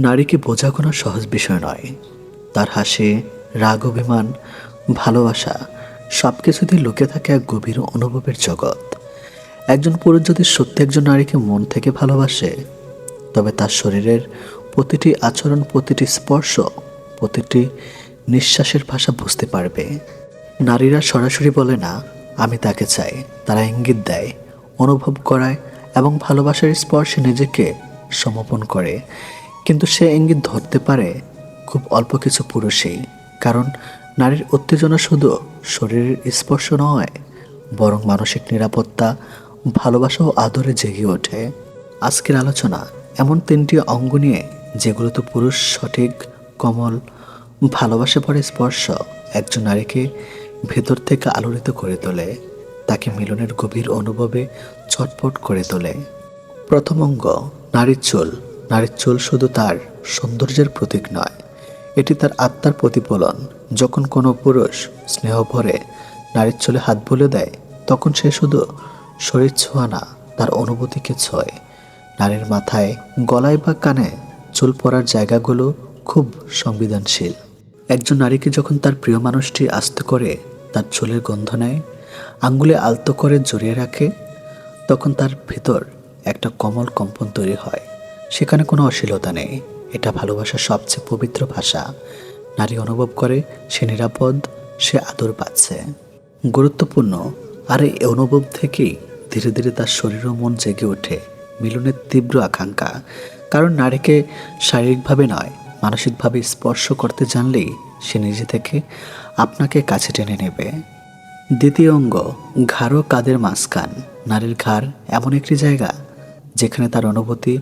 নারীকে বোঝা কোনো সহজ বিষয় নয়। তার হাসি, রাগ, অভিমান, ভালোবাসা সব কিছুতেই লুকে থাকে এক গভীর অনুভবের জগৎ। একজন পুরুষ যদি সত্যি একজন নারীকে মন থেকে ভালোবাসে, তবে তার শরীরের প্রতিটি আচরণ, প্রতিটি স্পর্শ, প্রতিটি নিঃশ্বাসের ভাষা বুঝতে পারবে। নারীরা সরাসরি বলে, না, আমি তাকে চাই। তারা ইঙ্গিত দেয়, অনুভব করায় এবং ভালোবাসার স্পর্শে নিজেকে সমর্পণ করে। কিন্তু সে ইঙ্গিত ধরতে পারে খুব অল্প কিছু পুরুষই, কারণ নারীর উত্তেজনা শুধু শরীরের স্পর্শ নয়, বরং মানসিক নিরাপত্তা, ভালোবাসা ও আদরে জেগে ওঠে। আজকের আলোচনা এমন তিনটি অঙ্গ নিয়ে যেগুলোতে পুরুষ সঠিক, কমল, ভালোবাসা পরে স্পর্শ একজন নারীকে ভেতর থেকে আলোড়িত করে তোলে, তাকে মিলনের গভীর অনুভবে চটপট করে তোলে। প্রথম অঙ্গ, নারীর চুল। নারীর চুল শুধু তার সৌন্দর্যের প্রতীক নয়, এটি তার আত্মার প্রতিফলন। যখন কোনো পুরুষ স্নেহ ভরে নারীর চুলে হাত বলে দেয়, তখন সে শুধু শরীর ছোঁয়া না, তার অনুভূতিকে ছোঁয়। নারীর মাথায়, গলায় বা কানে চুল পড়ার জায়গাগুলো খুব সংবেদনশীল। একজন নারীকে যখন তার প্রিয় মানুষটি আস্তে করে তার চুলের গন্ধ নেয়, আঙ্গুলে আলতো করে জড়িয়ে রাখে, তখন তার ভেতর একটা কমল কম্পন তৈরি হয়। সেখানে কোনো অশ্লীলতা নেই। এটা ভালোবাসার সবচেয়ে পবিত্র ভাষা। নারী অনুভব করে, সে নিরাপদ, সে আদর পাচ্ছে। গুরুত্বপূর্ণ। আর এই অনুভব থেকেই ধীরে ধীরে তার শরীর ও মন জেগে ওঠে। মিলনের তীব্র আকাঙ্ক্ষা। কারণ নারীকে শারীরিকভাবে নয়, মানসিকভাবে স্পর্শ করতে জানলেই সে নিজে থেকে আপনাকে কাছে টেনে নেবে। দ্বিতীয় অঙ্গ, ঘাড় ও কাদের মাঝখান। নারীর ঘাড় এমন একটি জায়গা যেখানে তার অনুভূতি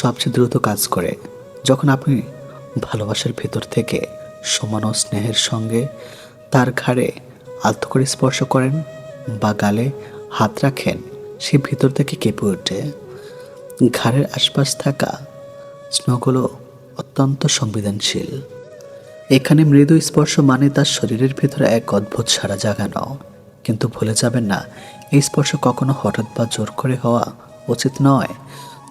সবচেয়ে দ্রুত কাজ করে। যখন আপনি ভালোবাসার ভেতর থেকে সমান ও স্নেহের সঙ্গে তার ঘাড়ে আলতো করে স্পর্শ করেন বা গালে হাত রাখেন, সে ভিতর থেকে কেঁপে ওঠে। ঘাড়ের আশপাশ থাকা স্নগুলো অত্যন্ত সংবেদনশীল। এখানে মৃদু স্পর্শ মানে তার শরীরের ভিতরে এক অদ্ভুত সারা জাগানো। কিন্তু ভুলে যাবেন না, এই স্পর্শ কখনো হঠাৎ বা জোর করে হওয়া উচিত নয়।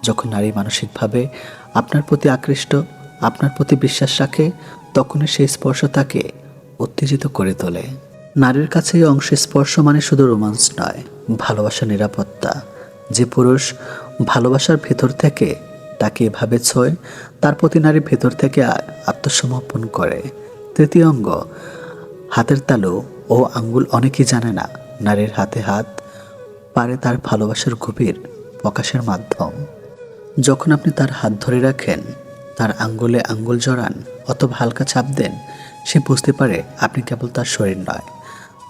যখন নারী মানসিকভাবে আপনার প্রতি আকৃষ্ট, আপনার প্রতি বিশ্বাস রাখে, তখনই সেই স্পর্শ তাকে উত্তেজিত করে তোলে। নারীর কাছে এই অংশে স্পর্শ মানে শুধু রোমান্স নয়, ভালোবাসা নিরাপত্তা। যে পুরুষ ভালোবাসার ভেতর থেকে তাকে এভাবে ছোঁয়, তার প্রতি নারী ভেতর থেকে আত্মসমর্পণ করে। তৃতীয় অঙ্গ, হাতের তালু ও আঙ্গুল অনেকেই জানে না, নারীর হাতে হাত পারে তার ভালোবাসার গভীর প্রকাশের মাধ্যম। যখন আপনি তার হাত ধরে রাখেন, তার আঙ্গুলে আঙ্গুল জড়ান অথবা হালকা ছাপ দেন, সে বুঝতে পারে আপনি কেবল তার শরীর নয়,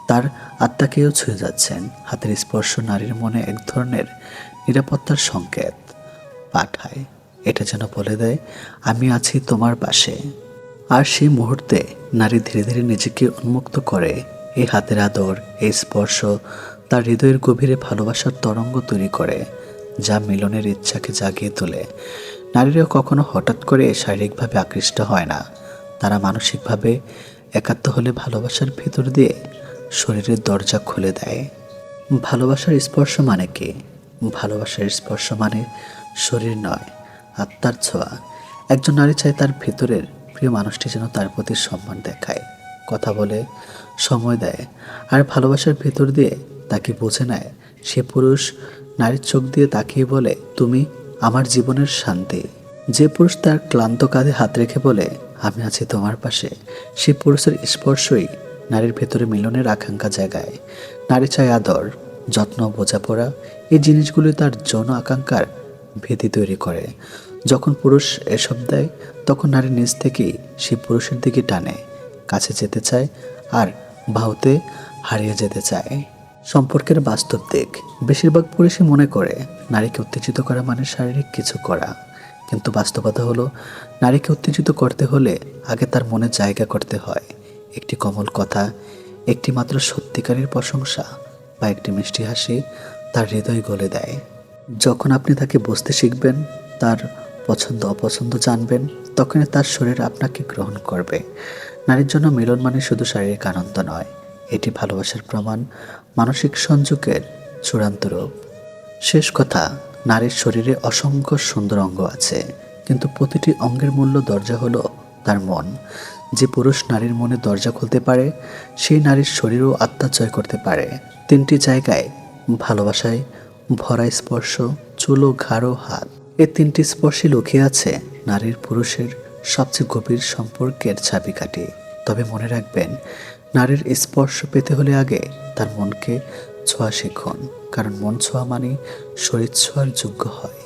তার আত্মাকেও ছুঁয়ে যাচ্ছেন। হাতের স্পর্শ নারীর মনে এক ধরনের নিরাপত্তার সংকেত পাঠায়। এটা যেন বলে দেয়, আমি আছি তোমার পাশে। আর সেই মুহূর্তে নারী ধীরে ধীরে নিজেকে উন্মুক্ত করে। এই হাতের আদর এই স্পর্শ তার হৃদয়ের গভীরে ভালোবাসার তরঙ্গ তৈরি করে। যা মিলনের ইচ্ছাকে জাগিয়ে তোলে। নারীরা কখনো হঠাৎ করে শারীরিকভাবে আকৃষ্ট হয় না। তারা মানসিকভাবে একাত্ম হলে ভালোবাসার ভেতর দিয়ে শরীরের দরজা খুলে দেয়। ভালোবাসার স্পর্শ মানে কি? ভালোবাসার স্পর্শ মানে শরীর নয়, আত্মার ছোঁয়া। একজন নারী চায় তার ভেতরের প্রিয় মানুষটি যেন তার প্রতি সম্মান দেখায়, কথা বলে, সময় দেয়। আর ভালোবাসার ভেতর দিয়ে তাকে বুঝে নেয়, সে পুরুষ নারীর চোখ দিয়ে তাকিয়ে বলে, তুমি আমার জীবনের শান্তি। যে পুরুষ তার ক্লান্ত কাঁধে হাত রেখে বলে, আমি আছি তোমার পাশে। সে পুরুষের স্পর্শই নারীর ভেতরে মিলনের আকাঙ্ক্ষা জায়গায় নারী চায় আদর, যত্ন, বোঝাপড়া। এই জিনিসগুলি তার যৌন আকাঙ্ক্ষার ভীতি তৈরি করে। যখন পুরুষ এসব দেয়, তখন নারী নিজ থেকেই সে পুরুষের দিকে টানে, কাছে যেতে চায় আর বাহুতে হারিয়ে যেতে চায়। সম্পর্কের বাস্তব দিক। বেশিরভাগ পুরুষই মনে করে, নারীকে উত্তেজিত করা মানে শারীরিক কিছু করা। কিন্তু বাস্তবতা হলো, নারীকে উত্তেজিত করতে হলে আগে তার মনে জায়গা করতে হয়। একটি কমল কথা, একটি মাত্র সত্যিকারের প্রশংসা বা একটি মিষ্টি হাসি তার হৃদয় গলে দেয়। যখন আপনি তাকে বুঝতে শিখবেন, তার পছন্দ, অপছন্দ জানবেন তখনই তার শরীর আপনাকে গ্রহণ করবে। নারীর জন্য মিলন মানে শুধু শারীরিক আনন্দ নয়, এটি ভালোবাসার প্রমাণ মানসিক সংযোগের চূড়ান্ত রূপ। শেষ কথা, নারীর শরীরে অসংখ্য সুন্দর অঙ্গ আছে, কিন্তু প্রতিটি অঙ্গের মূল্য দরজা হলো তার মন। যে পুরুষ নারীর মনে দরজা খুলতে পারে, সেই নারীর শরীরও আত্মা জয় করতে পারে। তিনটি জায়গায় ভালোবাসায়, ভরা স্পর্শ, চুল ঘাড়ো হাত। এ তিনটি স্পর্শে লুকিয়ে আছে নারীর পুরুষের সবচেয়ে গভীর সম্পর্কের চাবিকাঠি। তবে মনে রাখবেন নারীর স্পর্শ পেতে হলে আগে তার মনকে ছোঁয়া শিখুন, কারণ মন ছোঁয়া মানে শরীর ছোঁয়ার যোগ্য হয়।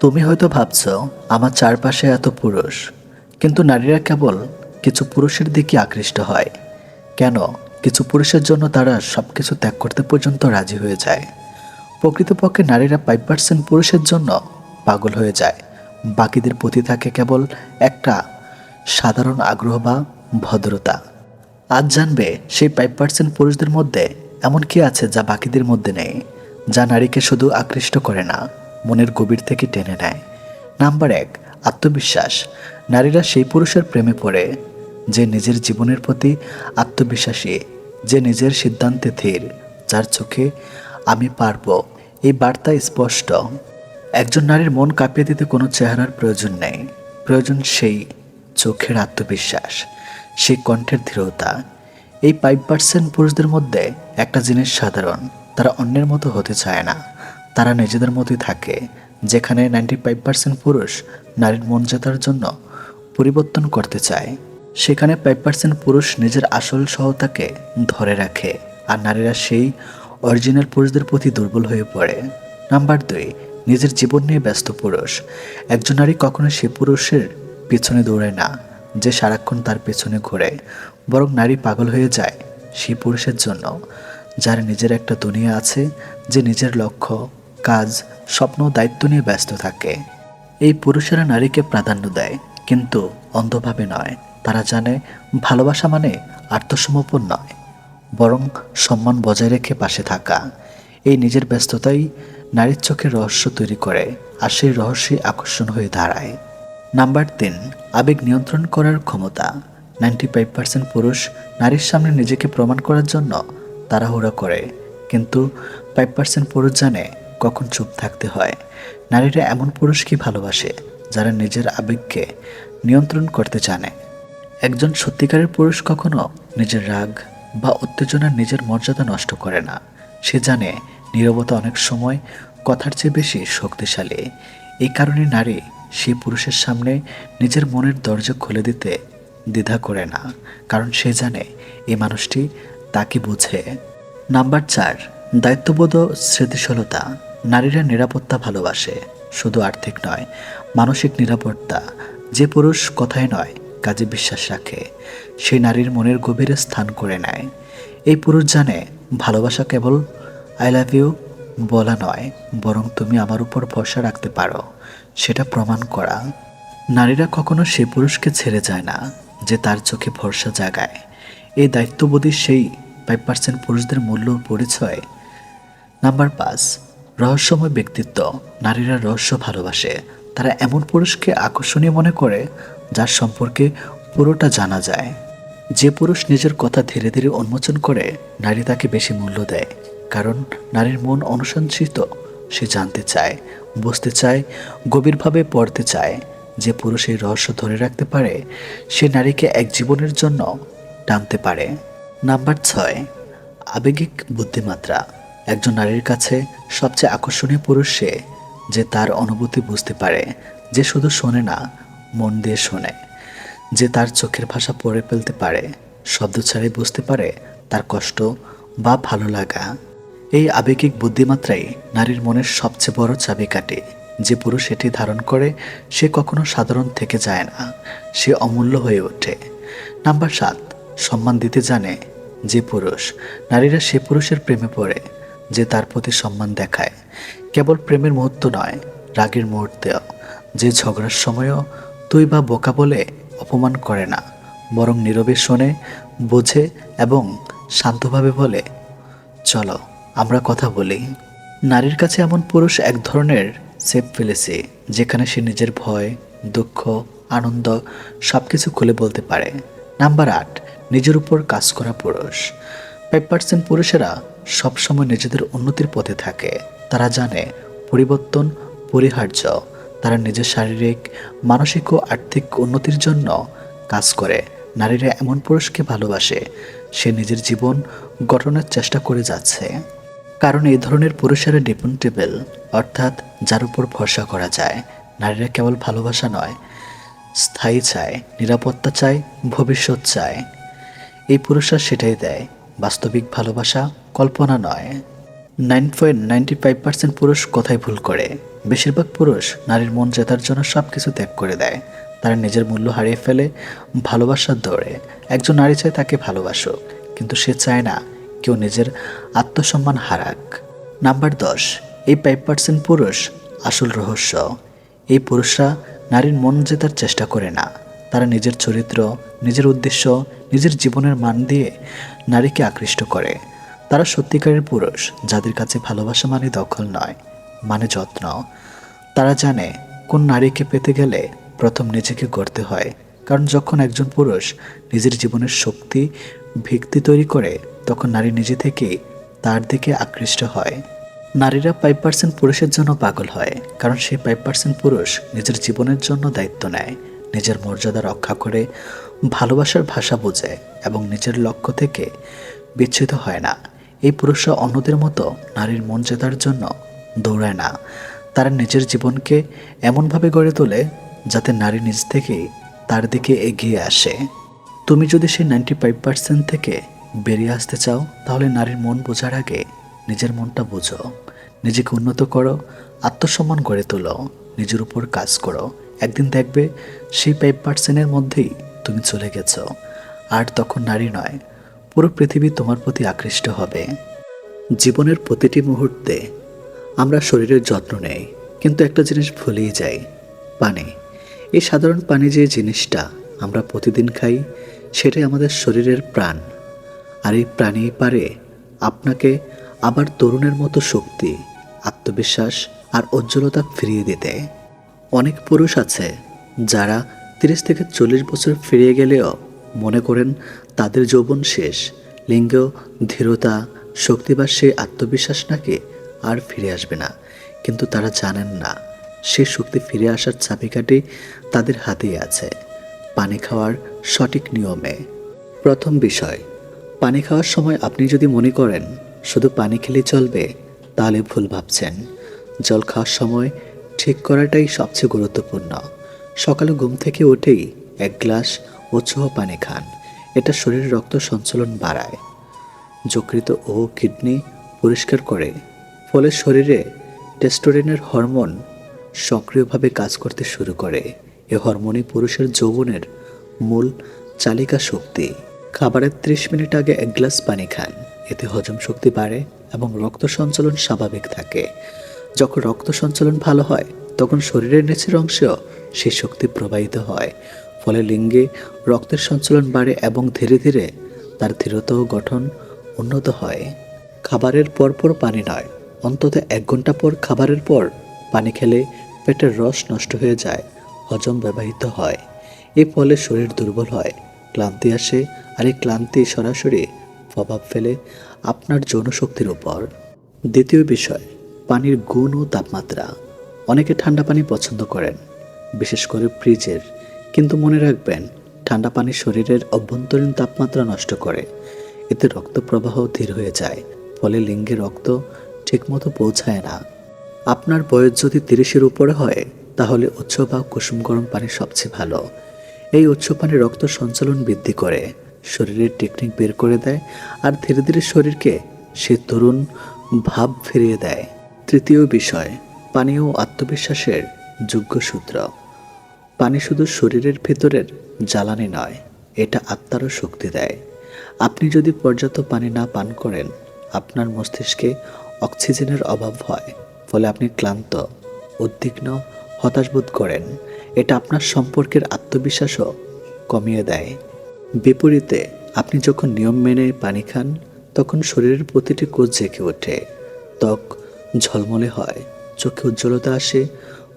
তুমি হয়তো ভাবছ, আমার চারপাশে এত পুরুষ, কিন্তু নারীরা কেবল কিছু পুরুষের দিকে আকৃষ্ট হয়। কেন? কিছু পুরুষের জন্য তারা সব কিছু ত্যাগ করতে পর্যন্ত রাজি হয়ে যায়। প্রকৃতপক্ষে নারীরা ফাইভ পার্সেন্ট পুরুষের জন্য পাগল হয়ে যায়। বাকিদের প্রতি থাকে কেবল একটা সাধারণ আগ্রহ বা ভদ্রতা। আজ জানবে সেই ফাইভ পার্সেন্ট পুরুষদের মধ্যে এমন কি আছে যা বাকিদের মধ্যে নেই, যা নারীকে শুধু আকৃষ্ট করে না, মনের গভীর থেকে টেনে নেয়। নাম্বার এক, আত্মবিশ্বাস। নারীরা সেই পুরুষের প্রেমে পড়ে, যে নিজের জীবনের প্রতি আত্মবিশ্বাসী, যে নিজের সিদ্ধান্তে ধীর, যার চোখে আমি পারব। এই বার্তা স্পষ্ট। একজন নারীর মন কাঁপিয়ে দিতে কোনো চেহারার প্রয়োজন নেই। প্রয়োজন সেই চোখের আত্মবিশ্বাস। সেই কণ্ঠের দৃঢ়তা। এই ফাইভ পার্সেন্ট পুরুষদের মধ্যে একটা জিনিস সাধারণ, তারা অন্যের মতো হতে চায় না। তারা নিজেদের মতোই থাকে, যেখানে নাইনটি ফাইভ পার্সেন্ট পুরুষ নারীর মন জেতার জন্য পরিবর্তন করতে চায়। সেখানে ফাইভ পার্সেন্ট পুরুষ নিজের আসল সহতাকে ধরে রাখে, আর নারীরা সেই অরিজিনাল পুরুষদের প্রতি দুর্বল হয়ে পড়ে। নাম্বার দুই, নিজের জীবন নিয়ে ব্যস্ত পুরুষ। একজন নারী কখনো সে পুরুষের পেছনে দৌড়ায় না। যে সারাক্ষণ তার পেছনে ঘুরে, বরং নারী পাগল হয়ে যায় সেই পুরুষের জন্য, যার নিজের একটা দুনিয়া আছে, যে নিজের লক্ষ্য, কাজ, স্বপ্ন, দায়িত্ব নিয়ে ব্যস্ত থাকে। এই পুরুষেরা নারীকে প্রাধান্য দেয়, কিন্তু অন্ধভাবে নয়। তারা জানে ভালোবাসা মানে আত্মসমর্পণ নয়, বরং সম্মান বজায় রেখে পাশে থাকা। এই নিজের ব্যস্ততাই নারীর চোখে রহস্য তৈরি করে, আর সেই রহস্যই আকর্ষণ হয়ে দাঁড়ায়। নাম্বার তিন, আবেগ নিয়ন্ত্রণ করার ক্ষমতা। নাইনটি ফাইভ পার্সেন্ট পুরুষ নারীর সামনে নিজেকে প্রমাণ করার জন্য তাড়াহুড়া করে। কিন্তু ফাইভ পার্সেন্ট পুরুষ জানে কখন চুপ থাকতে হয়। নারীরা এমন পুরুষকে ভালোবাসে যারা নিজের আবেগকে নিয়ন্ত্রণ করতে জানে। একজন সত্যিকারের পুরুষ কখনো নিজের রাগ বা উত্তেজনা নিজের মর্যাদা নষ্ট করে না। সে জানে নীরবতা অনেক সময় কথার চেয়ে বেশি শক্তিশালী। এই কারণে নারী সেই পুরুষের সামনে নিজের মনের দরজা খুলে দিতে দ্বিধা করে না, কারণ সে জানে এই মানুষটি তাকে বুঝে। নাম্বার চার, দায়িত্ববোধ ও স্মৃতিশীলতা। নারীরা নিরাপত্তা ভালোবাসে, শুধু আর্থিক নয়, মানসিক নিরাপত্তা। যে পুরুষ কথায় নয়, কাজে বিশ্বাস রাখে। সেই নারীর মনের গভীরে স্থান করে নেয়। এই পুরুষ জানে, ভালোবাসা কেবল আই লাভ ইউ বলা নয়, বরং তুমি আমার উপর ভরসা রাখতে পারো। সেটা প্রমাণ করা। নারীরা কখনো সে পুরুষকে ছেড়ে যায় না, যে তার চোখে ভরসা জাগায়। এই দায়িত্ববোধী সেই ফাইভ পার্সেন্ট পুরুষদের মূল্য পরিচয়। নাম্বার পাঁচ, রহস্যময় ব্যক্তিত্ব। নারীরা রহস্য ভালোবাসে। তারা এমন পুরুষকে আকর্ষণীয় মনে করে, যার সম্পর্কে পুরোটা জানা যায়। যে পুরুষ নিজের কথা ধীরে ধীরে উন্মোচন করে, নারী তাকে বেশি মূল্য দেয়। কারণ নারীর মন অনুসঞ্চিত সে জানতে চায়। বুঝতে চায়, গভীরভাবে পড়তে চায় যে পুরুষ এই রহস্য ধরে রাখতে পারে, সে নারীকে এক জীবনের জন্য টানতে পারে। নাম্বার ছয়, আবেগিক বুদ্ধিমাত্রা। একজন নারীর কাছে সবচেয়ে আকর্ষণীয় পুরুষ সে, যে তার অনুভূতি বুঝতে পারে, যে শুধু শোনে না, মন দিয়ে শোনে। যে তার চোখের ভাষা পড়ে ফেলতে পারে, শব্দ ছাড়াই বুঝতে পারে তার কষ্ট বা ভালো লাগা। এই আবেগিক বুদ্ধিমাত্রাই নারীর মনের সবচেয়ে বড় চাবিকাঠি। যে পুরুষ এটি ধারণ করে, সে কখনো সাধারণ থেকে যায় না, সে অমূল্য হয়ে ওঠে। নাম্বার সাত, সম্মান দিতে জানে যে পুরুষ, নারীরা সে পুরুষের প্রেমে পড়ে, যে তার প্রতি সম্মান দেখায়। কেবল প্রেমের মুহূর্ত নয়, রাগের মুহূর্তেও। যে ঝগড়ার সময়ও তুই বা বোকা বলে অপমান করে না, বরং নীরবে শোনে, বোঝে এবং শান্তভাবে বলে, চলো। আমরা কথা বলি, নারীর কাছে এমন পুরুষ এক ধরনের সেফ ফেলেছে, যেখানে সে নিজের ভয়, দুঃখ, আনন্দ সব কিছু খুলে বলতে পারে। নাম্বার আট, নিজের উপর কাজ করা পুরুষ। ফাইভ পার্সেন্ট পুরুষেরা সবসময় নিজেদের উন্নতির পথে থাকে। তারা জানে পরিবর্তন, পরিহার্য। তারা নিজের শারীরিক, মানসিক ও আর্থিক উন্নতির জন্য কাজ করে। নারীরা এমন পুরুষকে ভালোবাসে, সে নিজের জীবন গঠনের চেষ্টা করে যাচ্ছে। কারণ এই ধরনের পুরুষেরা ডিপেন্ডেবল, অর্থাৎ যার উপর ভরসা করা যায়। নারীরা কেবল ভালোবাসা নয়, স্থায়ী চায়, নিরাপত্তা চায়, ভবিষ্যৎ চায়। এই পুরুষরা সেটাই দেয়, বাস্তবিক ভালোবাসা কল্পনা নয়। Nine point ninety five percent পুরুষ কোথায় ভুল করে। বেশিরভাগ পুরুষ নারীর মন জেতার জন্য সব কিছু ত্যাগ করে দেয়। তারা নিজের মূল্য হারিয়ে ফেলে ভালোবাসার দৌড়ে। একজন নারী চায় তাকে ভালোবাসুক, কিন্তু সে চায় না কেউ নিজের আত্মসম্মান হারাক। নাম্বার দশ, এই ফাইভ পার্সেন্ট পুরুষ আসল রহস্য। এই পুরুষরা নারীর মন জেতার চেষ্টা করে না। তারা নিজের চরিত্র, নিজের উদ্দেশ্য, নিজের জীবনের মান দিয়ে নারীকে আকৃষ্ট করে। তারা সত্যিকারের পুরুষ, যাদের কাছে ভালোবাসা মানে দখল নয় মানে যত্ন। তারা জানে কোন নারীকে পেতে গেলে প্রথম নিজেকে গড়তে হয়। কারণ যখন একজন পুরুষ নিজের জীবনের শক্তি, ভিত্তি তৈরি করে তখন নারী নিজে থেকেই তার দিকে আকৃষ্ট হয়। নারীরা ফাইভ পার্সেন্ট পুরুষের জন্য পাগল হয়, কারণ সেই ফাইভ পার্সেন্ট পুরুষ নিজের জীবনের জন্য দায়িত্ব নেয়, নিজের মর্যাদা রক্ষা করে, ভালোবাসার ভাষা বোঝে এবং নিজের লক্ষ্য থেকে বিচ্ছিত হয় না। এই পুরুষরা অন্যদের মতো নারীর জেতার জন্য দৌড়ায় না। তারা নিজের জীবনকে এমনভাবে গড়ে তোলে যাতে নারী নিজ থেকেই তার দিকে এগিয়ে আসে। তুমি যদি সেই নাইনটি ফাইভ পার্সেন্ট থেকে বেরিয়ে আসতে চাও, তাহলে নারীর মন বোঝার আগে নিজের মনটা বোঝো। নিজেকে উন্নত করো, আত্মসম্মান গড়ে তোলো, নিজের উপর কাজ করো। একদিন দেখবে সেই ফাইভ পার্সেন্টের মধ্যেই তুমি চলে গেছো। আর তখন নারী নয়, পুরো পৃথিবী তোমার প্রতি আকৃষ্ট হবে। জীবনের প্রতিটি মুহূর্তে আমরা শরীরের যত্ন নেই, কিন্তু একটা জিনিস ভুলেই যাই, পানি। এই সাধারণ পানি যে জিনিসটা আমরা প্রতিদিন খাই, সেটাই আমাদের শরীরের প্রাণ। আর এই প্রাণী পারে আপনাকে আবার তরুণের মতো শক্তি, আত্মবিশ্বাস আর উজ্জ্বলতা ফিরিয়ে দিতে। অনেক পুরুষ আছে যারা তিরিশ থেকে চল্লিশ বছর ফিরিয়ে গেলেও মনে করেন তাদের যৌবন শেষ, লিঙ্গ, ধীরতা, শক্তি বা সেই আত্মবিশ্বাস নাকি আর ফিরে আসবে না। কিন্তু তারা জানেন না, সে শক্তি ফিরে আসার চাবিকাঠি তাদের হাতেই আছে, পানি খাওয়ার সঠিক নিয়মে। প্রথম বিষয় পানি খাওয়ার সময় আপনি যদি মনে করেন শুধু পানি খেলে চলবে, তাহলে ভুল ভাবছেন। জল খাওয়ার সময় ঠিক করাটাই সবচেয়ে গুরুত্বপূর্ণ। সকালে ঘুম থেকে উঠেই এক গ্লাস উৎসাহ পানি খান, এটা শরীরের রক্ত সঞ্চালন বাড়ায়। যকৃত ও কিডনি পরিষ্কার করে, ফলে শরীরে টেস্টোরেনের হরমোন সক্রিয়ভাবে কাজ করতে শুরু করে। এ হরমোনই পুরুষের যৌবনের মূল চালিকা শক্তি। খাবারের ত্রিশ মিনিট আগে এক গ্লাস পানি খান। এতে হজম শক্তি বাড়ে এবং রক্ত সঞ্চালন স্বাভাবিক থাকে। যখন রক্ত সঞ্চালন ভালো হয়, তখন শরীরের নিচের অংশেও সেই শক্তি প্রবাহিত হয়। ফলে লিঙ্গে রক্তের সঞ্চালন বাড়ে এবং ধীরে ধীরে তার ধীরতা ও গঠন উন্নত হয়। খাবারের পর পর পানি নয়, অন্তত এক ঘণ্টা পর খাবারের পর পানি খেলে পেটের রস নষ্ট হয়ে যায়, হজম ব্যবহৃত হয়। এর ফলে শরীর দুর্বল হয়। ক্লান্তি আসে আর এই ক্লান্তি সরাসরি প্রভাব ফেলে আপনার যৌনশক্তির উপর। দ্বিতীয় বিষয়, পানির গুণ ও তাপমাত্রা। অনেকে ঠান্ডা পানি পছন্দ করেন, বিশেষ করে ফ্রিজের। কিন্তু মনে রাখবেন, ঠান্ডা পানি শরীরের অভ্যন্তরীণ তাপমাত্রা নষ্ট করে। এতে রক্ত প্রবাহ ধীর হয়ে যায়, ফলে লিঙ্গে রক্ত ঠিকমতো পৌঁছায় না। আপনার বয়স যদি তিরিশের উপরে হয়, তাহলে উচ্চ বা কুসুম গরম পানি সবচেয়ে ভালো। এই উচ্চ পানি রক্ত সঞ্চালন বৃদ্ধি করে। শরীরের টেকনিক বের করে দেয় আর ধীরে ধীরে শরীরকে সে তরুণ ভাব ফিরিয়ে দেয়। তৃতীয় বিষয়, পানি ও আত্মবিশ্বাসের যোগ্য সূত্র। পানি শুধু শরীরের ভেতরের জ্বালানি নয়, এটা আত্মারও শক্তি দেয়। আপনি যদি পর্যাপ্ত পানি না পান করেন, আপনার মস্তিষ্কে অক্সিজেনের অভাব হয়, ফলে আপনি ক্লান্ত, উদ্বিগ্ন, হতাশ বোধ করেন। এটা আপনার সম্পর্কের আত্মবিশ্বাসও কমিয়ে দেয়। বিপরীতে, আপনি যখন নিয়ম মেনে পানি খান, তখন শরীরের প্রতিটি কোষ জেগে ওঠে। ত্বক ঝলমলে হয়, চোখে উজ্জ্বলতা আসে,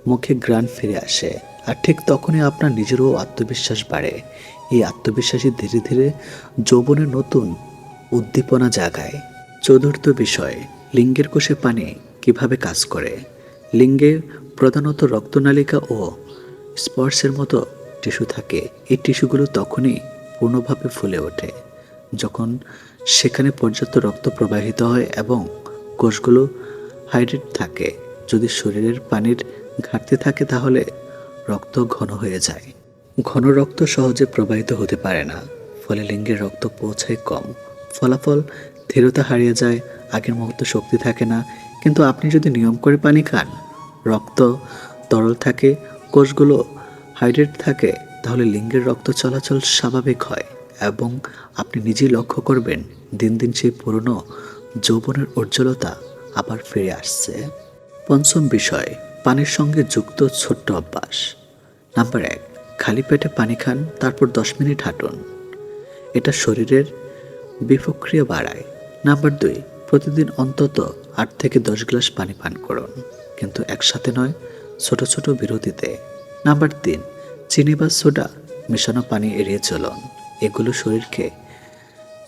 মুখে গ্রাণ ফিরে আসে, আর ঠিক তখনই আপনার নিজেরও আত্মবিশ্বাস বাড়ে। এই আত্মবিশ্বাসী ধীরে ধীরে যৌবনের নতুন উদ্দীপনা জাগায়। চতুর্থ বিষয়, লিঙ্গের কোষে পানি কীভাবে কাজ করে? লিঙ্গে প্রধানত রক্তনালিকা ও স্পর্শের মতো টিস্যু থাকে। এই টিস্যুগুলো তখনই পূর্ণভাবে ফুলে ওঠে, যখন সেখানে পর্যাপ্ত রক্ত প্রবাহিত হয় এবং কোষগুলো হাইড্রেট থাকে। যদি শরীরের পানির ঘাটতি থাকে, তাহলে রক্ত ঘন হয়ে যায়। ঘন রক্ত সহজে প্রবাহিত হতে পারে না, ফলে লিঙ্গের রক্ত পৌঁছায় কম। ফলাফল ধীরতা হারিয়ে যায়, আগের মতো শক্তি থাকে না। কিন্তু আপনি যদি নিয়ম করে পানি খান, রক্ত তরল থাকে কোষগুলো হাইড্রেট থাকে, তাহলে লিঙ্গের রক্ত চলাচল স্বাভাবিক হয় এবং আপনি নিজেই লক্ষ্য করবেন দিন দিন সেই পুরনো যৌবনের উজ্জ্বলতা আবার ফিরে আসছে। পঞ্চম বিষয়, পানির সঙ্গে যুক্ত ছোট্ট অভ্যাস। নাম্বার এক, খালি পেটে পানি খান, তারপর দশ মিনিট হাঁটুন। এটা শরীরের বিপক্রিয়া বাড়ায়। নাম্বার দুই, প্রতিদিন অন্তত আট থেকে দশ গ্লাস পানি পান করুন। কিন্তু একসাথে নয় ছোট ছোট বিরতিতে। নাম্বার তিন, চিনি বা সোডা, মেশানো পানি এড়িয়ে চলুন। এগুলো শরীরকে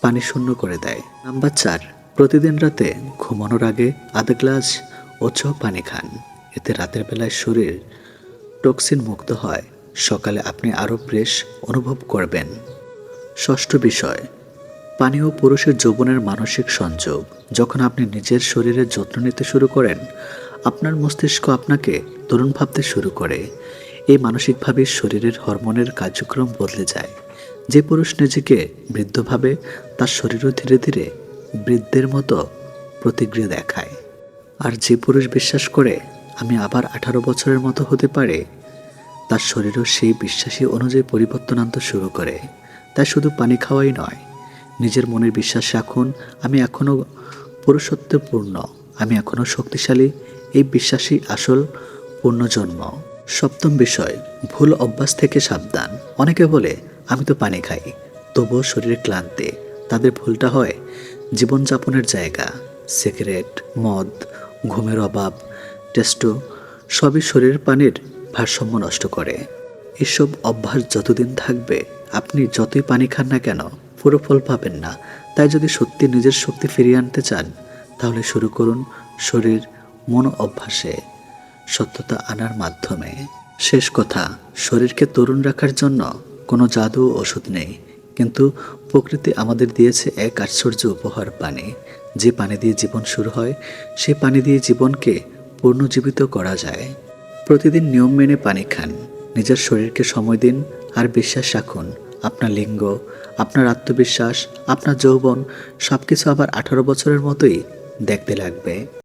পানি শূন্য করে দেয়। নাম্বার চার, প্রতিদিন রাতে ঘুমানোর আগে আধা গ্লাস ওছ পানি খান। এতে রাতের বেলায় শরীর টক্সিন মুক্ত হয়। সকালে আপনি আরও ফ্রেশ অনুভব করবেন। ষষ্ঠ বিষয়, পানি ও পুরুষের যৌবনের মানসিক সংযোগ। যখন আপনি নিজের শরীরের যত্ন নিতে শুরু করেন আপনার মস্তিষ্ক আপনাকে তরুণ ভাবতে শুরু করে। এই মানসিকভাবে শরীরের হরমোনের কার্যক্রম বদলে যায়। যে পুরুষ নিজেকে বৃদ্ধ ভাবে, তার শরীরও ধীরে ধীরে বৃদ্ধের মতো প্রতিক্রিয়া দেখায়। আর যে পুরুষ বিশ্বাস করে, আমি আবার আঠারো বছরের মতো হতে পারে, তার শরীরও সেই বিশ্বাসী অনুযায়ী পরিবর্তন আনতে শুরু করে। তাই শুধু পানি খাওয়াই নয়, নিজের মনের বিশ্বাস রাখুন, আমি এখনও পুরুষত্বপূর্ণ। আমি এখনও শক্তিশালী, এই বিশ্বাসই আসল পূর্ণজন্ম সপ্তম বিষয়, ভুল অভ্যাস থেকে সাবধান। অনেকে বলে, আমি তো পানি খাই, তবুও শরীরে ক্লান্তি। তাদের ভুলটা হয় জীবনযাপনের জায়গা। সিগারেট, মদ, ঘুমের অভাব, টেস্টো সবই শরীরের পানির ভারসাম্য নষ্ট করে। এসব অভ্যাস যতদিন থাকবে, আপনি যতই পানি খান না কেন, পুরো ফল পাবেন না। তাই যদি সত্যি নিজের শক্তি ফিরিয়ে আনতে চান তাহলে শুরু করুন শরীর মন অভ্যাসে। সত্যতা আনার মাধ্যমে। শেষ কথা, শরীরকে তরুণ রাখার জন্য কোনো জাদু ওষুধ নেই। কিন্তু প্রকৃতি আমাদের দিয়েছে এক আশ্চর্য উপহার পানি। যে পানি দিয়ে জীবন শুরু হয়, সে পানি দিয়ে জীবনকে পুনর্জীবিত করা যায়। প্রতিদিন নিয়ম মেনে পানি খান। নিজের শরীরকে সময় দিন আর বিশ্বাস রাখুন। আপনার লিঙ্গ, আপনার আত্মবিশ্বাস, আপনার যৌবন সব কিছু আবার আঠারো বছরের মতোই দেখতে লাগবে।